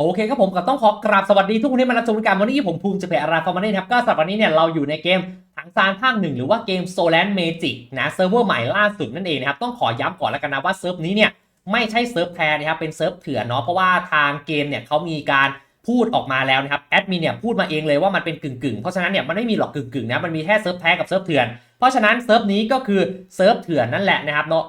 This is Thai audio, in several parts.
โอเคครับผมก็ต้องขอกราบสวัสดีทุกคนที่มารับชมการวันนี้ผมภูมิจะเป็นอาราฟอร์มานี่ครับก็สำหรับวันนี้เนี่ยเราอยู่ในเกมถังซานภาคหนึ่งหรือว่าเกมโซแลนเมจิกนะเซิร์ฟเวอร์ใหม่ล่าสุดนั่นเองนะครับต้องขอย้ำก่อนแล้วกันนะว่าเซิร์ฟนี้เนี่ยไม่ใช่เซิร์ฟแท้นะครับเป็นเซิร์ฟเถื่อนเนาะเพราะว่าทางเกมเนี่ยเขามีการพูดออกมาแล้วนะครับแอดมินเนี่ยพูดมาเองเลยว่ามันเป็นกึ่งกึ่งๆเพราะฉะนั้นเนี่ยมันไม่มีหรอกกึ่งกึ่งๆนะมันมีแค่เซิร์ฟแท้กับเซิร์ฟเถื่อนเพราะฉะนั้นเซิร์ฟนี้ก็คือเซิร์ฟเถื่อนนั่นแหละนะครับเนาะ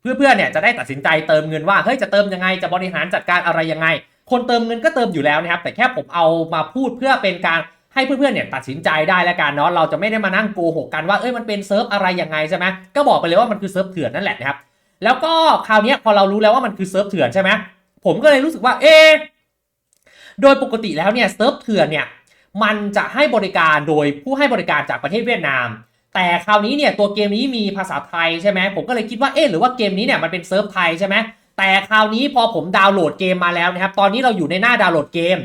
เพื่อนๆเนี่ยจะได้ตัดสินใจเติมเงินว่าเฮ้ยจะเติมยังไงจะบริหารจัดการอะไรยังไง คนเติมเงินก็เติมอยู่แล้วนะครับ แต่แค่ผมเอามาพูดเพื่อเป็นการให้เพื่อนๆเนี่ยตัดสินใจได้แล้วกันเนาะเราจะไม่ได้มานั่งโกหกกันว่าเอ้ยมันเป็นเซิร์ฟอะไรยังไงใช่ไหมก็บอกไปเลยว่ามันคือเซิร์ฟเถื่อนนั่นแหละนะครับแล้วก็คราวนี้พอเรารู้แล้วว่ามันคือเซิร์ฟเถื่อนใช่ไหมผมก็เลยรู้สึกว่าเอะโดยปกติแล้วเนี่ยเซิร์ฟเถื่อนเนี่ยมันจะให้บริการโดยผู้ให้บริการจากประเทศเวียดนาม แต่คราวนี้เนี่ยตัวเกมนี้มีภาษาไทยใช่ไหมผมก็เลยคิดว่าเอ๊ะหรือว่าเกมนี้เนี่ยมันเป็นเซิร์ฟไทยใช่ไหม แต่คราวนี้พอผมดาวน์โหลดเกมมาแล้วนะครับ ตอนนี้เราอยู่ในหน้าดาวน์โหลดเกม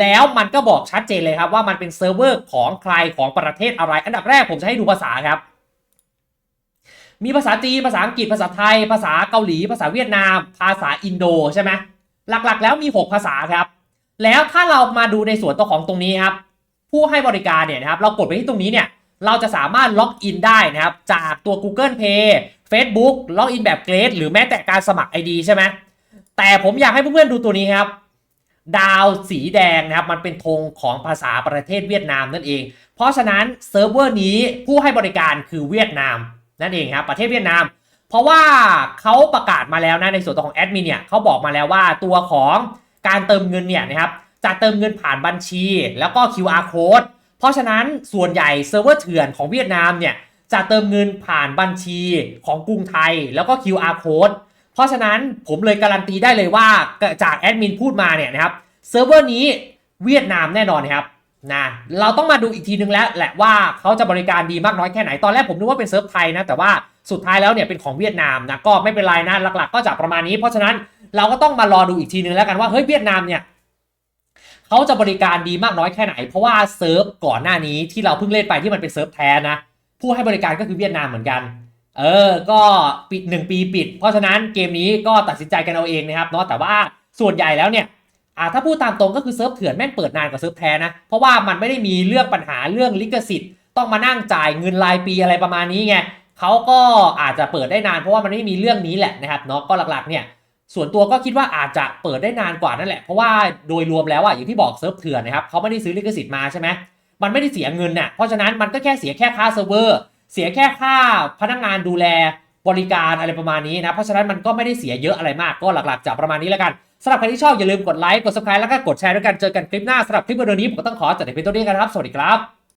แล้วมันก็บอกชัดเจนเลยครับว่ามันเป็นเซิร์ฟเวอร์ของใครของประเทศอะไร อันดับแรกผมจะให้ดูภาษาครับ มีภาษาจีน ภาษาอังกฤษ ภาษาไทย ภาษาเกาหลี ภาษาเวียดนาม ภาษาอินโดใช่ไหมหลักๆ แล้วมี 6 ภาษาครับ แล้วถ้าเรามาดูในส่วนตัวของตรงนี้ครับ ผู้ให้บริการเนี่ยนะครับ เรากดไปที่ตรงนี้เนี่ย เราจะสามารถล็อกอินได้นะครับ จากตัว Google Pay Facebook ล็อกอินแบบเกรดหรือแม้แต่การสมัคร ID ใช่ไหมแต่ผมอยากให้เพื่อนๆดูตัวนี้ครับ ดาวสีแดงนะครับ มันเป็นธงของภาษาประเทศเวียดนามนั่นเอง เพราะฉะนั้นเซิร์ฟเวอร์นี้ผู้ให้บริการคือเวียดนามนั่นเองครับประเทศเวียดนาม เพราะว่าเขาประกาศมาแล้วนะในส่วนตัวของแอดมินเนี่ยเขาบอกมาแล้วว่าตัวของการเติมเงินเนี่ยนะครับจะเติมเงินผ่านบัญชี แล้วก็ QR code เพราะฉะนั้นส่วนใหญ่เซิร์ฟเวอร์เถื่อนของเวียดนามเนี่ย จะเติมเงินผ่านบัญชีของกรุงไทยแล้วก็ QR code เพราะฉะนั้นผมเลยการันตีได้เลยว่าจากแอดมินพูดมาเนี่ยนะครับเซิร์ฟเวอร์นี้เวียดนามแน่นอนครับนะเราต้องมาดูอีกทีนึงแล้วแหละว่าเขาจะบริการดีมากน้อยแค่ไหนตอนแรกผมนึกว่าเป็นเซิร์ฟไทยนะแต่ว่าสุดท้ายแล้วเนี่ยเป็นของเวียดนามนะก็ไม่เป็นไรนะหลัก ๆ ก็จะประมาณนี้ เพราะฉะนั้นเราก็ต้องมารอดูอีกทีนึงแล้วกันว่าเฮ้ยเวียดนามเนี่ยเขาจะบริการดีมากน้อยแค่ไหน เพราะว่าเซิร์ฟก่อนหน้านี้ที่เราเพิ่งเล่นไปที่มันเป็นเซิร์ฟแท้นะ ผู้ให้บริการก็คือเวียดนามเหมือนกัน เออ ก็ปิด 1 ปีปิด เพราะฉะนั้นเกมนี้ก็ตัดสินใจกันเอาเองนะครับเนาะแต่ว่าส่วนใหญ่แล้วเนี่ยอ่าถ้าพูดตามตรงก็คือเซิร์ฟเถื่อนแม่งเปิดนานกว่าเซิร์ฟแท้นะ เพราะว่ามันไม่ได้มีเรื่องปัญหาเรื่องลิขสิทธิ์ ต้องมานั่งจ่ายเงินรายปีอะไรประมาณนี้ไงเขาก็อาจจะเปิดได้นานเพราะว่ามันไม่มีเรื่องนี้แหละนะครับเนาะก็หลักๆเนี่ยส่วนตัวก็คิดว่าอาจจะเปิดได้นานกว่านั่นแหละเพราะว่าโดยรวมแล้วอะอย่างที่บอกเซิร์ฟเถื่อนนะครับเขาไม่ได้ซื้อลิขสิทธิ์มาใช่ไหม มันไม่ได้เสียเงินน่ะ เพราะฉะนั้นมันก็แค่เสียแค่ค่าเซิร์ฟเวอร์ เสียแค่ค่าพนักงานดูแลบริการอะไรประมาณนี้นะ เพราะฉะนั้นมันก็ไม่ได้เสียเยอะอะไรมาก ก็หลักๆจะประมาณนี้แล้วกันสำหรับใครที่ชอบอย่าลืมกดไลค์ กด subscribe แล้วก็กดแชร์ด้วยกัน เจอกันคลิปหน้าสำหรับคลิปวิดีโอนี้ผมก็ต้องขอจัดให้เป็นตัวนี้กันครับ สวัสดีครับ